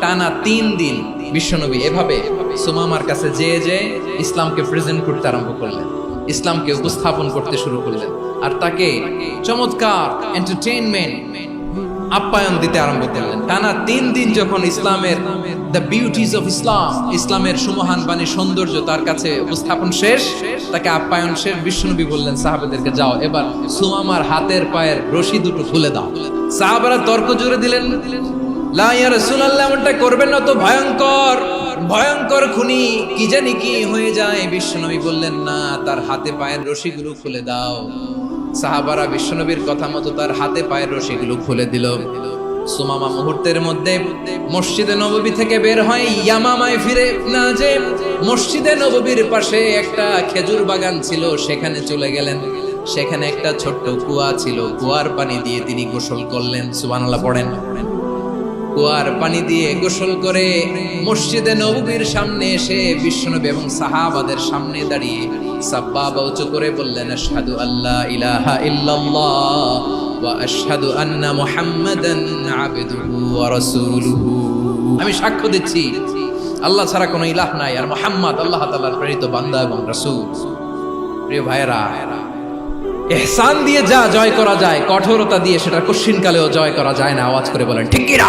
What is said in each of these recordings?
টানা তিন দিন বিশ্বনবী এভাবে সুমামার কাছে যেয়ে যে ইসলামকে প্রেজেন্ট করতে আরম্ভ করলেন। ইসলামকে উপস্থাপন করতে শুরু করলেন। আর তাকে চমৎকার এন্টারটেইনমেন্ট আপ্যায়ন দিতে আরম্ভ করলেন। টানা তিন দিন যখন ইসলামের দ্য বিউটিজ অফ ইসলাম ইসলামের সুমহান বাণী সৌন্দর্য তার কাছে উপস্থাপন শেষ, তাকে আপ্যায়ন শেষ বিষ্ণুনবী বললেন, সাহাবেদেরকে যাও। এবার সুমামার হাতের পায়ের রশি দুটো খুলে দাও। সাহাবারা তর্ক জুড়ে দিলেন। করবেন না তো ভয়ঙ্কর। ভয়ঙ্কর খুনি কি জানি কি হয়ে যায়। বিশ্বনবী বললেন, না, তার হাতে পায়ের খুলে দাও। সাহাবারা বিশ্বনবীর কথা মতো তার হাতে পায়ের খুলে দিল। সুমামা মুহূর্তের মধ্যে মসজিদে নববী থেকে বের হয়, ইয়ামামায় ফিরে না যে মসজিদে নববীর পাশে একটা খেজুর বাগান ছিল, সেখানে চলে গেলেন। সেখানে একটা ছোট্ট কুয়া ছিল, কুয়ার পানি দিয়ে তিনি গোসল করলেন। সুবহানাল্লাহ, পড়েন। কুয়ার পানি দিয়ে গোসল করে মসজিদে নবীর সামনে এসে বিশ্বনবী এবং সাহাবাদের সামনে দাঁড়িয়ে সাব্বাবা উঁচু করে বললেন, আশহাদু আল্লাহ ইলাহা ইল্লাল্লাহ ওয়া আশহাদু আন্না মুহাম্মাদান আবদুহু ওয়া রাসূলুহু। আমি সাক্ষ্য দিচ্ছি, আল্লাহ ছাড়া কোনো ইলাহ নাই আর মুহাম্মদ আল্লাহ তাআলার প্রেরিত বান্দা এবং রাসূল। প্রিয় ভাইয়েরা, এহসান দিয়ে যা জয় করা যায়, কঠোরতা দিয়ে সেটা কশিন কালেও জয় করা যায় না, আওয়াজ করে বলেন, ঠিক কিনা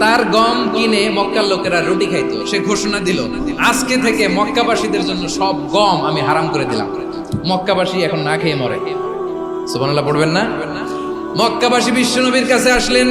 তার গম কিনে মক্কার লোকেরা রুটি খাইতো। সে ঘোষণা দিল, আজকে থেকে মক্কাবাসীদের জন্য সব গম আমি হারাম করে দিলাম। মক্কাবাসী এখন না খেয়ে মরে। সুবহানাল্লাহ, পড়বেন না? মক্কাবাসী বিশ্বনবীর কাছে আসলেন।